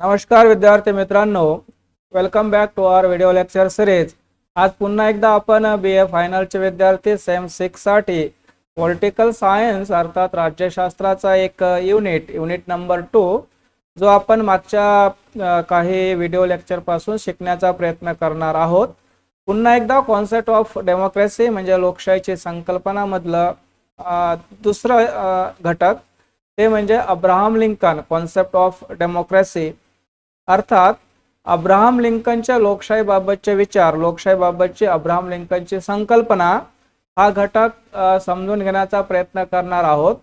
नमस्कार विद्यार्थी मित्रांनो. Welcome back to our video lecture series आज पुन्हा एकदा आपण बी ए फायनलचे विद्यार्थी सेम सिक्ससाठी पॉलिटिकल सायन्स अर्थात राज्यशास्त्राचा एक युनिट युनिट नंबर टू जो आपण मागच्या काही व्हिडिओ लेक्चरपासून शिकण्याचा प्रयत्न करणार आहोत. पुन्हा एकदा कॉन्सेप्ट ऑफ डेमोक्रेसी म्हणजे लोकशाहीची संकल्पनामधलं दुसरं घटक ते म्हणजे Abraham Lincoln concept of democracy अर्थात अब्राहम लिंकनच्या लोकशाहीबाबतचे विचार लोकशाहीबाबतची अब्राहम लिंकनची संकल्पना हा घटक समजून घेण्याचा प्रयत्न करणार आहोत.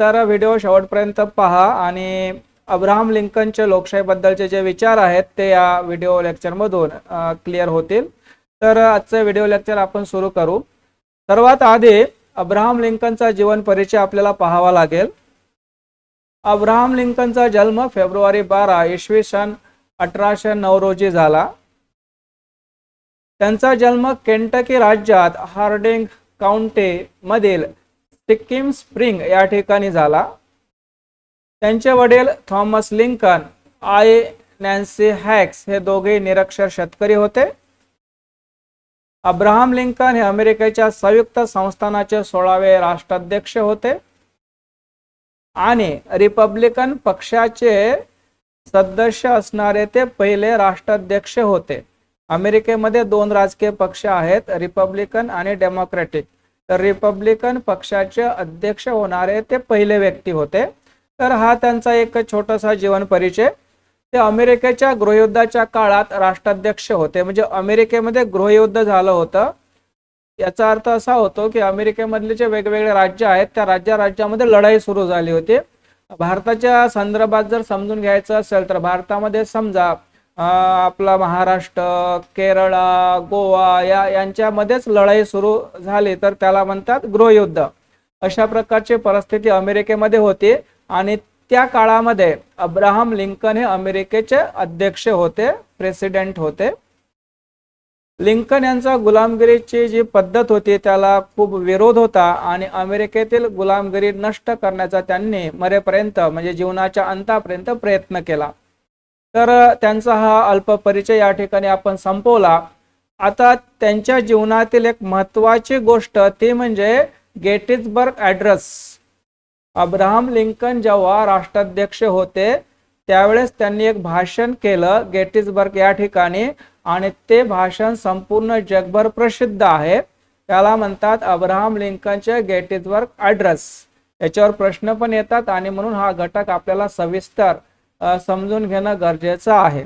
तर व्हिडिओ शेवटपर्यंत पहा आणि अब्राहम लिंकनचे लोकशाहीबद्दलचे जे विचार आहेत ते या व्हिडिओ लेक्चरमधून क्लिअर होतील. तर आजचे व्हिडिओ लेक्चर आपण सुरू करू. सर्वात आधी अब्राहम लिंकनचा जीवन परिचय आपल्याला पाहावा लागेल. अब्राहम लिंकनचा जन्म फेब्रुवारी बारा इसवी सन अठराशे नऊ रोजी झाला. त्यांचा जन्म केंटकी राज्यात हार्डिंग काउंटी मधील सिक्कीम स्प्रिंग या ठिकाणी झाला. त्यांचे वडील थॉमस लिंकन आय. नॅन्सी हॅक्स हे दोघे निरक्षर शेतकरी होते. अब्राहम लिंकन हे अमेरिकेच्या संयुक्त संस्थानाचे सोळावे राष्ट्राध्यक्ष होते. आणि रिपब्लिकन पक्षाचे सदस्य असणारे ते पहिले राष्ट्राध्यक्ष होते. अमेरिकेमध्ये दोन राजकीय पक्ष आहेत रिपब्लिकन आणि डेमोक्रॅटिक. तर रिपब्लिकन पक्षाचे अध्यक्ष होणारे ते पहिले व्यक्ती होते. तर हा त्यांचा एक छोटासा जीवन परिचय. ते अमेरिकेच्या गृहयुद्धाच्या काळात राष्ट्राध्यक्ष होते. म्हणजे अमेरिकेमध्ये गृहयुद्ध झालं होतं. याचा अर्थ असा होतो की अमेरिकेमधले जे वेगवेगळे राज्य आहेत त्या राज्या राज्यामध्ये लढाई सुरू झाली होती. भारताच्या संदर्भात जर समजून घ्यायचं असेल तर भारतामध्ये समजा आपला महाराष्ट्र केरळा गोवा या यांच्यामध्येच लढाई सुरू झाली तर त्याला म्हणतात गृहयुद्ध. अशा प्रकारची परिस्थिती अमेरिकेमध्ये होती आणि त्या काळामध्ये अब्राहम लिंकन हे अमेरिकेचे अध्यक्ष होते प्रेसिडेंट होते. लिंकन यांचा गुलामगिरीची जी पद्धत होती त्याला खूप विरोध होता आणि अमेरिकेतील गुलामगिरी नष्ट करण्याचा त्यांनी मरेपर्यंत म्हणजे जीवनाच्या अंतापर्यंत प्रयत्न केला. तर त्यांचा हा अल्प परिचय या ठिकाणी आपण संपवला. आता त्यांच्या जीवनातील एक महत्वाची गोष्ट ती म्हणजे गेटिसबर्ग ॲड्रेस. अब्राहम लिंकन जेव्हा राष्ट्राध्यक्ष होते त्यावेळेस त्यांनी एक भाषण केलं गेटिसबर्ग या ठिकाणी आणि ते भाषण संपूर्ण जगभर प्रसिद्ध आहे. त्याला म्हणतात अब्राहम लिंकनचे गेटिसबर्ग ॲड्रेस. याच्यावर प्रश्न पण येतात आणि म्हणून हा घटक आपल्याला सविस्तर समजून घेणं गरजेचं आहे.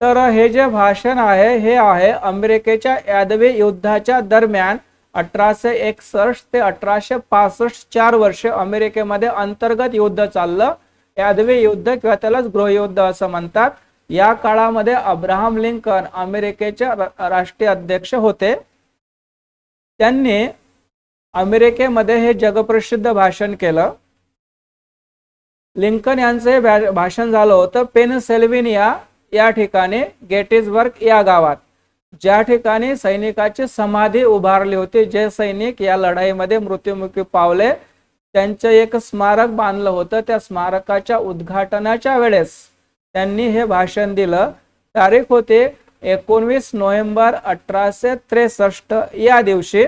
तर हे जे भाषण आहे हे आहे अमेरिकेच्या यादवी युद्धाच्या दरम्यान अठराशे एकसष्ट ते अठराशे पासष्ट चार वर्ष अमेरिकेमध्ये अंतर्गत युद्ध चाललं. यादवी युद्ध किंवा त्यालाच गृहयुद्ध असं म्हणतात. या काळामध्ये अब्राहम लिंकन अमेरिकेचे राष्ट्रीय अध्यक्ष होते. त्यांनी अमेरिकेमध्ये हे जगप्रसिद्ध भाषण केलं. लिंकन यांचं हे भाषण झालं होतं पेनसेल्व्हिनिया या ठिकाणी गेटिसबर्ग या गावात. ज्या ठिकाणी सैनिकाची समाधी उभारली होती जे सैनिक या लढाईमध्ये मृत्युमुखी पावले त्यांचं एक स्मारक बांधलं होतं त्या स्मारकाच्या उद्घाटनाच्या वेळेस. त्यांनी हे भाषण दिलं. तारीख होती एकोणवीस नोव्हेंबर अठराशे त्रेसष्ट या दिवशी.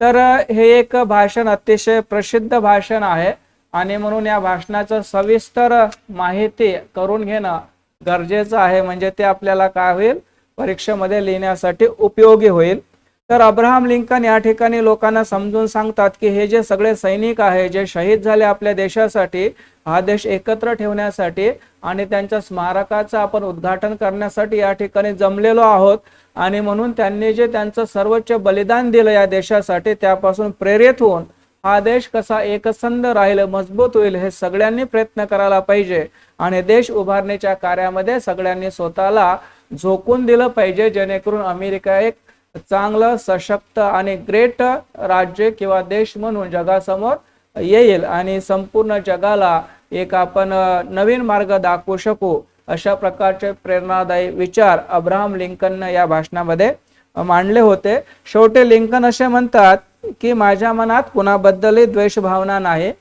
तर हे एक भाषण अतिशय प्रसिद्ध भाषण आहे आणि म्हणून या भाषणाचं सविस्तर माहिती करून घेणं गरजेचं आहे. म्हणजे ते आपल्याला काय होईल? परीक्षेमध्ये लिहिण्यासाठी उपयोगी होईल. तर अब्राहम लिंकन या ठिकाणी लोकांना समजून सांगतात की हे जे सगळे सैनिक आहे जे शहीद झाले आपल्या देशासाठी हा देश एकत्र ठेवण्यासाठी आणि त्यांच्या स्मारकाचं आपण उद्घाटन करण्यासाठी या ठिकाणी जमलेलो आहोत आणि म्हणून त्यांनी जे त्यांचं सर्वोच्च बलिदान दिलं या देशासाठी त्यापासून प्रेरित होऊन हा देश कसा एकसंध राहील मजबूत होईल हे सगळ्यांनी प्रयत्न करायला पाहिजे आणि देश उभारणीच्या कार्यामध्ये सगळ्यांनी स्वतःला झोकून दिलं पाहिजे जेणेकरून अमेरिका एक चांगलं सशक्त आणि ग्रेट राज्य किंवा देश म्हणून जगासमोर येईल आणि संपूर्ण जगाला एक आपण नवीन मार्ग दाखवू शकू अशा प्रकारचे प्रेरणादायी विचार अब्राहम लिंकन या भाषणामध्ये मांडले होते. शेवटी लिंकन असे म्हणतात की माझ्या मनात कुणाबद्दलही द्वेष भावना नाही.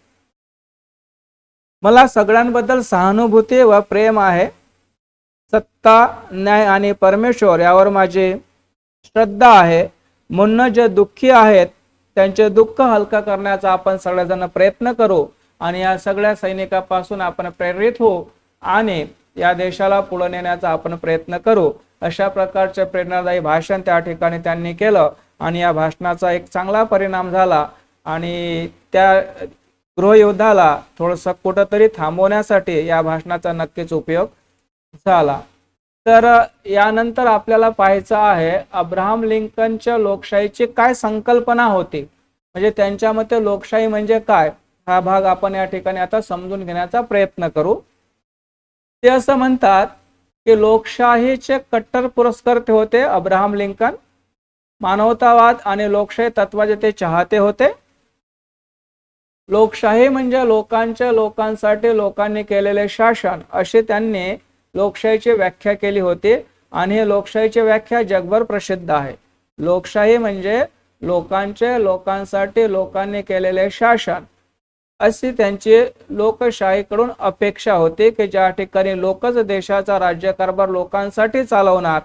मला सगळ्यांबद्दल सहानुभूती व प्रेम आहे. सत्ता न्याय आणि परमेश्वर यावर माझी श्रद्धा आहे म्हणून जे दुःखी आहेत त्यांचे दुःख हलका करण्याचा आपण सगळेजण प्रयत्न करू आणि या सगळ्या सैनिकापासून आपण प्रेरित होऊ आणि या देशाला पुढे नेण्याचा आपण प्रयत्न करू. अशा प्रकारचे प्रेरणादायी भाषण त्या ठिकाणी त्यांनी केलं आणि या भाषणाचा एक चांगला परिणाम झाला आणि त्या गृहयुद्धाला थोडंसं कुठंतरी थांबवण्यासाठी या भाषणाचा नक्कीच उपयोग झाला. तर यानंतर आपल्याला पाहायचं आहे अब्राहम लिंकनच्या लोकशाहीची काय संकल्पना होती? म्हणजे त्यांच्या मते लोकशाही म्हणजे काय? हा भाग आपण या ठिकाणी आता समजून घेण्याचा प्रयत्न करू. ते असं म्हणतात की लोकशाहीचे कट्टर पुरस्कर्ते होते अब्राहम लिंकन मानवतावाद आणि लोकशाही तत्वाचे ते चाहते होते. लोकशाही म्हणजे लोकांच्या लोकांसाठी लोकांनी केलेले शासन असे त्यांनी लोकशाहीची व्याख्या केली होती आणि हे लोकशाहीची व्याख्या जगभर प्रसिद्ध आहे. लोकशाही म्हणजे लोकांचे लोकांसाठी लोकांनी केलेले शासन. अशी त्यांची लोकशाहीकडून अपेक्षा होती की ज्या ठिकाणी लोकच देशाचा राज्यकारभार लोकांसाठी चालवणार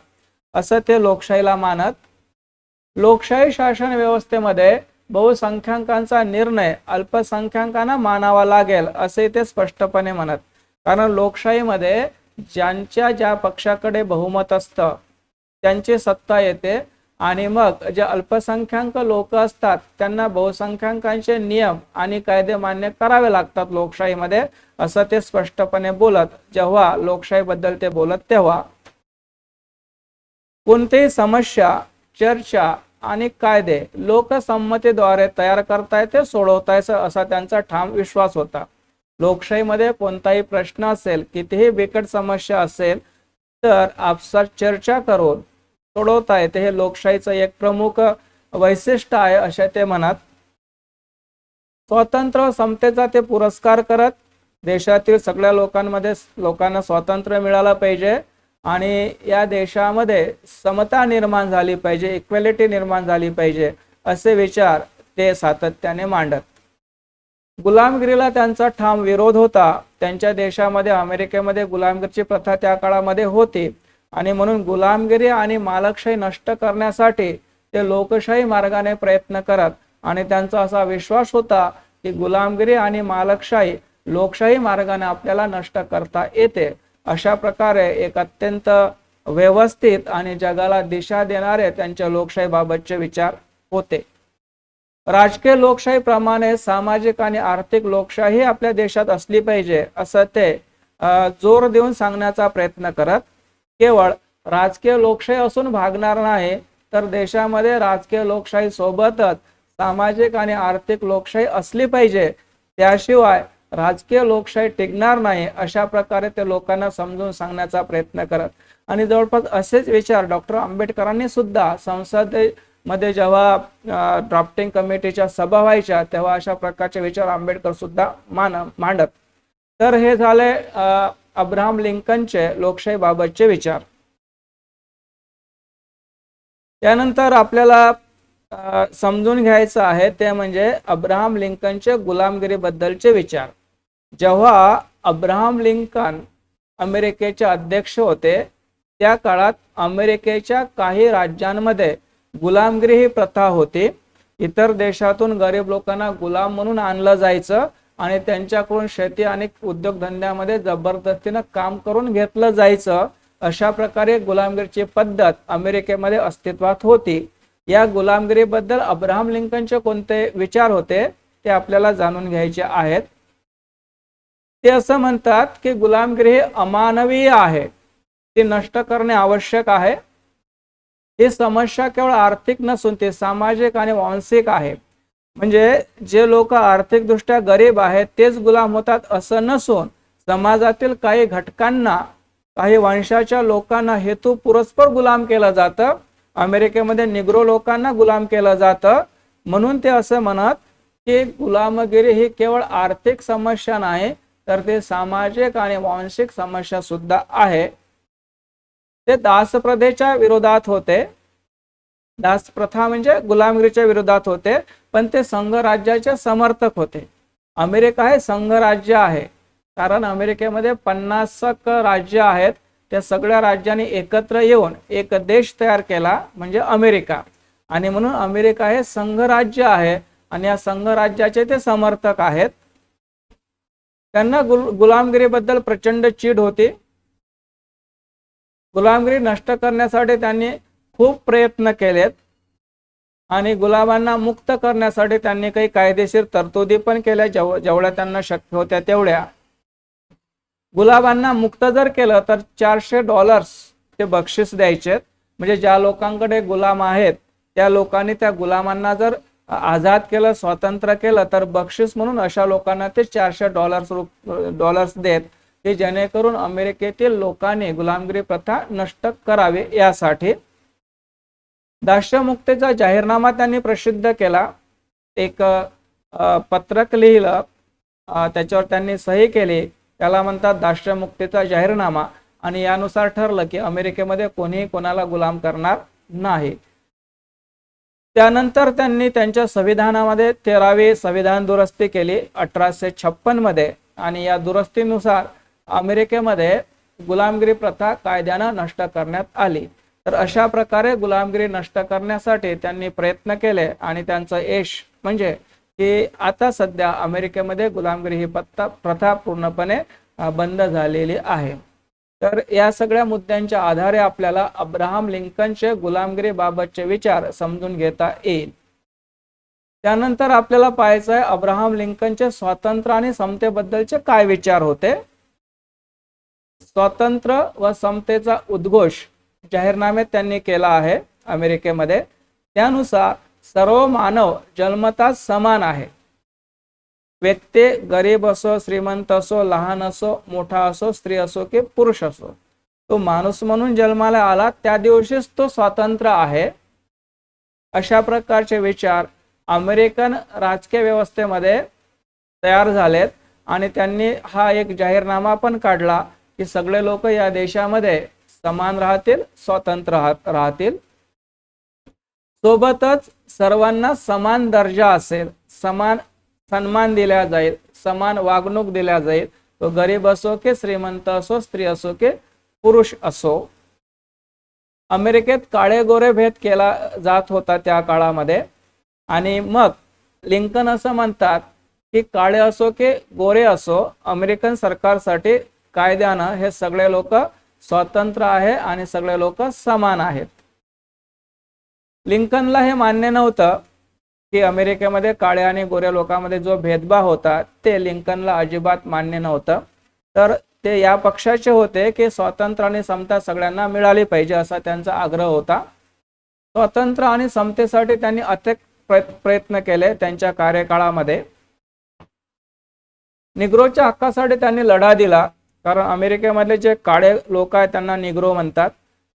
असं ते लोकशाहीला मानत. लोकशाही शासन व्यवस्थेमध्ये बहुसंख्याकांचा निर्णय अल्पसंख्याकांना मानावा लागेल असे ते स्पष्टपणे म्हणत. कारण लोकशाहीमध्ये ज्यांच्या ज्या पक्षाकडे बहुमत असतं त्यांची सत्ता येते. आणि मग जे अल्पसंख्याक लोक असतात त्यांना बहुसंख्याकांचे नियम आणि कायदे मान्य करावे लागतात लोकशाहीमध्ये असं ते स्पष्टपणे बोलत जेव्हा लोकशाहीबद्दल ते बोलत तेव्हा. कोणतीही समस्या चर्चा आणि कायदे लोकसंमतीद्वारे तयार करता येते सोडवता येतं असा त्यांचा ठाम विश्वास होता. लोकशाहीमध्ये कोणताही प्रश्न असेल कितीही बिकट समस्या असेल तर आपसात चर्चा करून सोडवता येते. हे लोकशाहीचं एक प्रमुख वैशिष्ट्य आहे असे ते म्हणत. स्वातंत्र्य समतेचा ते पुरस्कार करत. देशातील सगळ्या लोकांमध्ये लोकांना स्वातंत्र्य मिळालं पाहिजे आणि या देशामध्ये समता निर्माण झाली पाहिजे इक्वॅलिटी निर्माण झाली पाहिजे असे विचार ते सातत्याने मांडत. गुलामगिरीला त्यांचा ठाम विरोध होता. त्यांच्या देशामध्ये अमेरिकेमध्ये गुलामगिरीची प्रथा त्या काळामध्ये होती. आणि म्हणून गुलामगिरी आणि मालकशाही नष्ट करण्यासाठी ते लोकशाही मार्गाने प्रयत्न करत आणि त्यांचा असा विश्वास होता की गुलामगिरी आणि मालकशाही लोकशाही मार्गाने आपल्याला नष्ट करता येते. अशा प्रकारे एक अत्यंत व्यवस्थित आणि जगाला दिशा देणारे त्यांच्या लोकशाहीबाबतचे विचार होते. राजकीय लोकशाहीप्रमाणे सामाजिक आणि आर्थिक लोकशाही आपल्या देशात असली पाहिजे असं ते जोर देऊन सांगण्याचा प्रयत्न करत केवळ राजकीय लोकशाही असून भागणार नाही तर देशामध्ये राजकीय लोकशाही सोबतच सामाजिक आणि आर्थिक लोकशाही असली पाहिजे त्याशिवाय राजकीय लोकशाही टिकणार नाही अशा प्रकारे ते लोकांना समजून सांगण्याचा प्रयत्न करत. आणि जवळपास असेच विचार डॉक्टर आंबेडकरांनी सुद्धा संसदे मध्ये जेव्हा ड्राफ्टिंग कमिटीच्या सभा व्हायच्या तेव्हा अशा प्रकारचे विचार आंबेडकर सुद्धा मान मांडत. तर हे झाले अब्राहम लिंकनचे लोकशाहीबाबतचे विचार. त्यानंतर आपल्याला समजून घ्यायचं आहे ते म्हणजे अब्राहम लिंकनचे गुलामगिरीबद्दलचे विचार. जेव्हा अब्राहम लिंकन अमेरिकेचे अध्यक्ष होते त्या काळात अमेरिकेच्या काही राज्यांमध्ये गुलामगिरी ही प्रथा होती. इतर देशातून गरीब लोकांना गुलाम म्हणून आणलं जायचं आणि त्यांच्याकडून शेती आणि उद्योगधंद्यामध्ये जबरदस्तीनं काम करून घेतलं जायचं. अशा प्रकारे गुलामगिरीची पद्धत अमेरिकेमध्ये अस्तित्वात होती. या गुलामगिरीबद्दल अब्राहम लिंकनचे कोणते विचार होते ते आपल्याला जाणून घ्यायचे आहेत. ते असं म्हणतात की गुलामगिरी हे अमानवीय आहे. ती नष्ट करणे आवश्यक आहे. ही समस्या केवळ आर्थिक नसून ते सामाजिक आणि वांशिक आहे. म्हणजे जे लोक आर्थिकदृष्ट्या गरीब आहेत तेच गुलाम होतात असं नसून समाजातील काही घटकांना काही वंशाच्या लोकांना हेतू पुरस्पर गुलाम केलं जातं. अमेरिकेमध्ये निग्रो लोकांना गुलाम केलं जातं. म्हणून ते असं म्हणत की गुलामगिरी ही केवळ आर्थिक समस्या नाही तर ते सामाजिक आणि वांशिक समस्या सुद्धा आहे. ते दासप्रथेच्या विरोधात होते. दास प्रथा म्हणजे गुलामगिरीच्या विरोधात होते पण ते संघ राज्याचे समर्थक होते. अमेरिका हे संघ राज्य आहे. कारण अमेरिकेमध्ये पन्नासक राज्य आहेत. त्या सगळ्या राज्यांनी एकत्र येऊन एक देश तयार केला म्हणजे अमेरिका. आणि म्हणून अमेरिका हे संघराज्य आहे आणि या संघराज्याचे ते समर्थक आहेत. त्यांना गुल गुलामगिरीबद्दल प्रचंड चीड होती. गुलामगिरी नष्ट करण्यासाठी त्यांनी खूप प्रयत्न केलेत. आणि गुलाबांना मुक्त करण्यासाठी त्यांनी काही कायदेशीर तरतुदी पण केल्या जेव जेवढ्या त्यांना शक्य होत्या तेवढ्या. गुलाबांना मुक्त जर केलं तर चारशे डॉलर्स ते बक्षीस द्यायचे म्हणजे ज्या लोकांकडे गुलाम आहेत त्या लोकांनी त्या गुलामांना जर आझाद केलं स्वातंत्र्य केलं तर बक्षीस म्हणून अशा लोकांना ते चारशे डॉलर्स डॉलर्स देत. ते जेणेकरून अमेरिकेतील लोकांनी गुलामगिरी प्रथा नष्ट करावी यासाठी. दास्यमुक्तीचा जाहीरनामा त्यांनी प्रसिद्ध केला. एक पत्रक लिहिलं. त्याच्यावर त्यांनी सही केली. त्याला म्हणतात दास्यमुक्तीचा जाहीरनामा. आणि यानुसार ठरलं की अमेरिकेमध्ये कोणीही कोणाला गुलाम करणार नाही. त्यानंतर त्यांनी त्यांच्या संविधानामध्ये तेरावी संविधान दुरुस्ती केली अठराशे छप्पनमध्ये. आणि या दुरुस्तीनुसार अमेरिकेमध्ये गुलामगिरी प्रथा कायद्यानं नष्ट करण्यात आली. तर अशा प्रकारे गुलामगिरी नष्ट करण्यासाठी त्यांनी प्रयत्न केले आणि त्यांचं यश म्हणजे की आता सध्या अमेरिकेमध्ये गुलामगिरी ही पत्ता प्रथा पूर्णपणे बंद झालेली आहे. तर या सगळ्या मुद्द्यांच्या आधारे आपल्याला अब्राहम लिंकनचे गुलामगिरी बाबतचे विचार समजून घेता येईल. त्यानंतर आपल्याला पाहायचं आहे अब्राहम लिंकनचे स्वातंत्र्य आणि समतेबद्दलचे काय विचार होते? स्वातंत्र्य व समतेचा उद्घोष जाहीरनाम्यात त्यांनी केला आहे अमेरिकेमध्ये. त्यानुसार सर्व मानव जन्मता समान आहे. व्यक्ती गरीब असो श्रीमंत असो लहान असो मोठा असो स्त्री असो की पुरुष असो तो माणूस म्हणून जन्माला आला त्या दिवशीच तो स्वातंत्र्य आहे. अशा प्रकारचे विचार अमेरिकन राजकीय व्यवस्थेमध्ये तयार झालेत आणि त्यांनी हा एक जाहीरनामा पण काढला की सगळे लोक या देशामध्ये समान राहतील स्वतंत्र राहतील. सोबतच सर्वांना समान दर्जा असेल समान सन्मान दिला जाईल समान वागणूक दिल्या जाईल. तो गरीब असो की श्रीमंत असो स्त्री असो की पुरुष असो. अमेरिकेत काळे गोरे भेद केला जात होता त्या काळामध्ये. आणि मग लिंकन असं म्हणतात की काळे असो की गोरे असो अमेरिकन सरकारसाठी कायद्यानं हे सगळे लोक स्वतंत्र आहे आणि सगळे लोक समान आहेत. लिंकनला हे मान्य नव्हतं की अमेरिकेमध्ये काळ्या आणि गोऱ्या लोकांमध्ये जो भेदभाव होता ते लिंकनला अजिबात मान्य नव्हतं. तर ते या पक्षाचे होते की स्वातंत्र्य आणि समता सगळ्यांना मिळाली पाहिजे असा त्यांचा आग्रह होता. स्वातंत्र्य आणि समतेसाठी त्यांनी अथक प्रयत्न केले त्यांच्या कार्यकाळामध्ये. निग्रोच्या हक्कासाठी त्यांनी लढा दिला. कारण अमेरिकेमधले जे काळे लोक आहेत त्यांना निग्रो म्हणतात.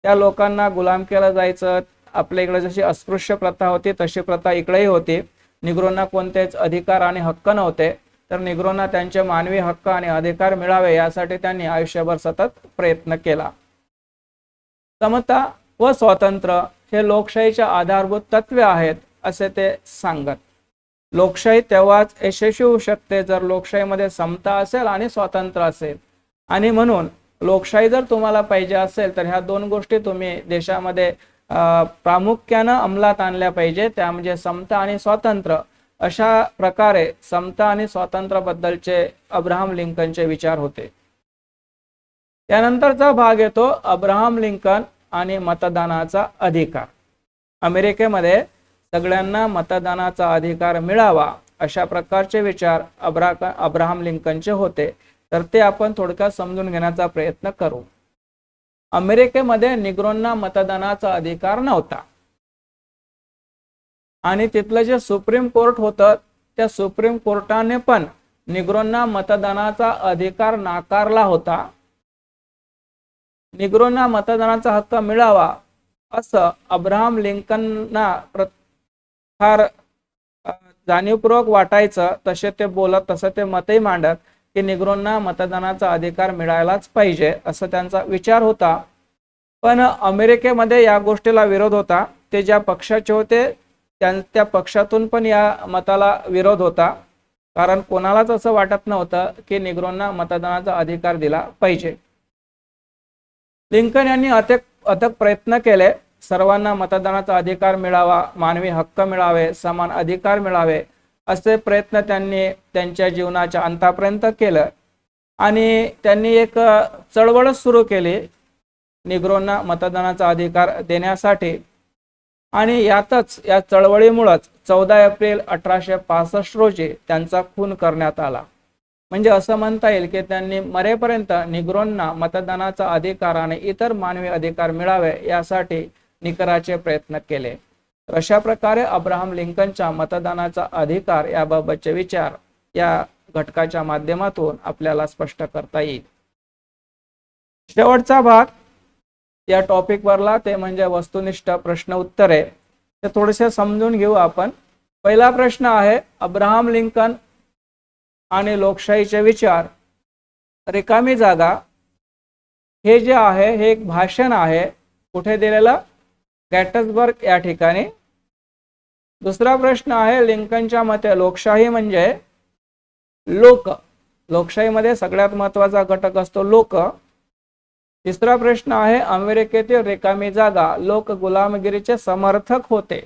त्या लोकांना गुलाम केलं जायचं. आपल्या इकडे जशी अस्पृश्य प्रथा होती तशी प्रथा इकडेही होती. निग्रोंना कोणतेच अधिकार आणि हक्क नव्हते. तर निग्रोंना त्यांचे मानवी हक्क आणि अधिकार मिळावे यासाठी त्यांनी आयुष्यभर सतत प्रयत्न केला. समता व स्वातंत्र्य हे लोकशाहीच्या आधारभूत तत्वे आहेत असे ते सांगत. लोकशाही तेव्हाच यशस्वी होऊ शकते जर लोकशाहीमध्ये समता असेल आणि स्वातंत्र्य असेल. आणि म्हणून लोकशाही जर तुम्हाला पाहिजे असेल तर ह्या दोन गोष्टी तुम्ही देशामध्ये प्रामुख्यानं अंमलात आणल्या पाहिजे. त्या म्हणजे समता आणि स्वातंत्र्य. अशा प्रकारे समता आणि स्वातंत्र्याबद्दलचे अब्राहम लिंकनचे विचार होते. त्यानंतरचा भाग येतो अब्राहम लिंकन आणि मतदानाचा अधिकार. अमेरिकेमध्ये सगळ्यांना मतदानाचा अधिकार मिळावा अशा प्रकारचे विचार अब्रा अब्राहम लिंकनचे होते. तर ते आपण थोडक्यात समजून घेण्याचा प्रयत्न करू. अमेरिकेमध्ये निग्रोंना मतदानाचा अधिकार नव्हता. आणि तिथलं जे सुप्रीम कोर्ट होतं त्या सुप्रीम कोर्टाने पण निग्रोंना मतदानाचा अधिकार नाकारला होता. निग्रोंना मतदानाचा हक्क मिळावा असं अब्राहम लिंकनना फार जाणीवपूर्वक वाटायचं तसे ते बोलत तसं ते मतही मांडत. की निग्रोंना मतदानाचा अधिकार मिळायलाच पाहिजे असं त्यांचा विचार होता. पण अमेरिकेमध्ये या गोष्टीला विरोध होता. ते ज्या पक्षाचे होते त्या त्या पक्षातून पण या मताला विरोध होता. कारण कोणालाच असं वाटत नव्हतं की निग्रोंना मतदानाचा अधिकार दिला पाहिजे. लिंकन यांनी अथक अथक प्रयत्न केले. सर्वांना मतदानाचा अधिकार मिळावा मानवी हक्क मिळावे समान अधिकार मिळावे असे प्रयत्न त्यांनी त्यांच्या जीवनाच्या अंतापर्यंत केलं. आणि त्यांनी एक चळवळच सुरू केली निग्रोंना मतदानाचा अधिकार देण्यासाठी. आणि यातच या चळवळीमुळंच चौदा एप्रिल अठराशे पासष्ट रोजी त्यांचा खून करण्यात आला. म्हणजे असं म्हणता येईल की त्यांनी मरेपर्यंत निग्रोंना मतदानाचा अधिकार आणि इतर मानवी अधिकार मिळावे यासाठी निकराचे प्रयत्न केले. तर अशा प्रकारे अब्राहम लिंकनच्या मतदानाचा अधिकार याबाबतचे विचार या घटकाच्या माध्यमातून आपल्याला स्पष्ट करता येईल. शेवटचा भाग या टॉपिकवरला ते म्हणजे वस्तुनिष्ठ प्रश्न उत्तरे. ते थोडेसे समजून घेऊ आपण. पहिला प्रश्न आहे अब्राहम लिंकन आणि लोकशाहीचे विचार. रिकामी जागा. हे जे आहे हे एक भाषण आहे. कुठे दिलेलं? गॅटसबर्ग या ठिकाणी. दुसरा प्रश्न आहे लिंकनच्या मते लोकशाही म्हणजे लोक. लोकशाहीमध्ये सगळ्यात महत्त्वाचा घटक असतो लोक. तिसरा प्रश्न आहे अमेरिकेतील रिकामी जागा लोक गुलामगिरीचे समर्थक होते.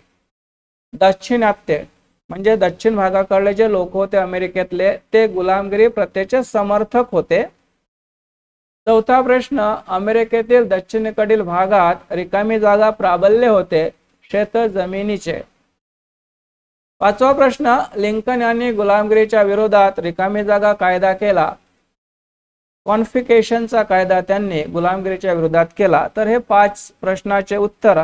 दाक्षिणात्य म्हणजे दक्षिण भागाकडले जे लोक होते अमेरिकेतले ते गुलामगिरी प्रथेचे समर्थक होते. चौथा प्रश्न अमेरिकेतील दक्षिणेकडील भागात रिकामी जागा प्राबल्य होते शेत जमिनीचे. पाचवा प्रश्न लिंकन यांनी गुलामगिरीच्या विरोधात रिकामी जागा कायदा केला. कॉन्फिकेशनचा कायदा त्यांनी गुलामगिरीच्या विरोधात केला. तर हे पाच प्रश्नाचे उत्तर.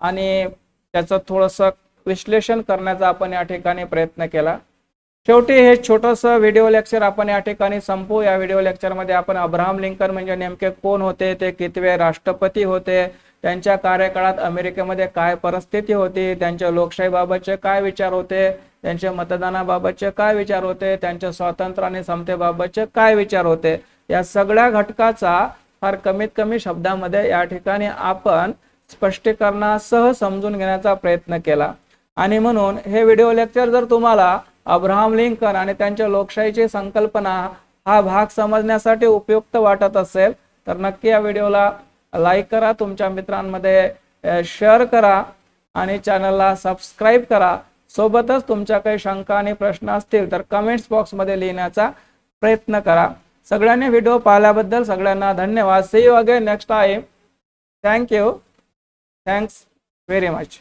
आणि त्याचं थोडंसं विश्लेषण करण्याचा आपण या ठिकाणी प्रयत्न केला. शेवटी हे छोटंसं व्हिडिओ लेक्चर आपण या ठिकाणी संपू या व्हिडिओ लेक्चरमध्ये आपण अब्राहम लिंकन म्हणजे नेमके कोण होते? ते कितवे राष्ट्रपती होते? त्यांच्या कार्यकाळात अमेरिकेमध्ये काय परिस्थिती होती? त्यांच्या लोकशाहीबाबतचे काय विचार होते? त्यांच्या मतदानाबाबतचे काय विचार होते? त्यांच्या स्वातंत्र्य आणि समतेबाबतचे काय विचार होते? या सगळ्या घटकाचा फार कमीत कमी शब्दामध्ये या ठिकाणी आपण स्पष्टीकरणासह समजून घेण्याचा प्रयत्न केला. आणि म्हणून हे व्हिडिओ लेक्चर जर तुम्हाला अब्राहम लिंकन आणि त्यांच्या लोकशाहीची संकल्पना हा भाग समजण्यासाठी उपयुक्त वाटत असेल तर नक्की या व्हिडिओला लाईक करा तुमच्या मित्रांमध्ये शेअर करा आणि चॅनलला सबस्क्राईब करा. सोबतच तुमच्या काही शंका आणि प्रश्न असतील तर कमेंट्स बॉक्समध्ये लिहिण्याचा प्रयत्न करा. सगळ्यांनी व्हिडिओ पाहिल्याबद्दल सगळ्यांना धन्यवाद. See you again next time thank you thanks very much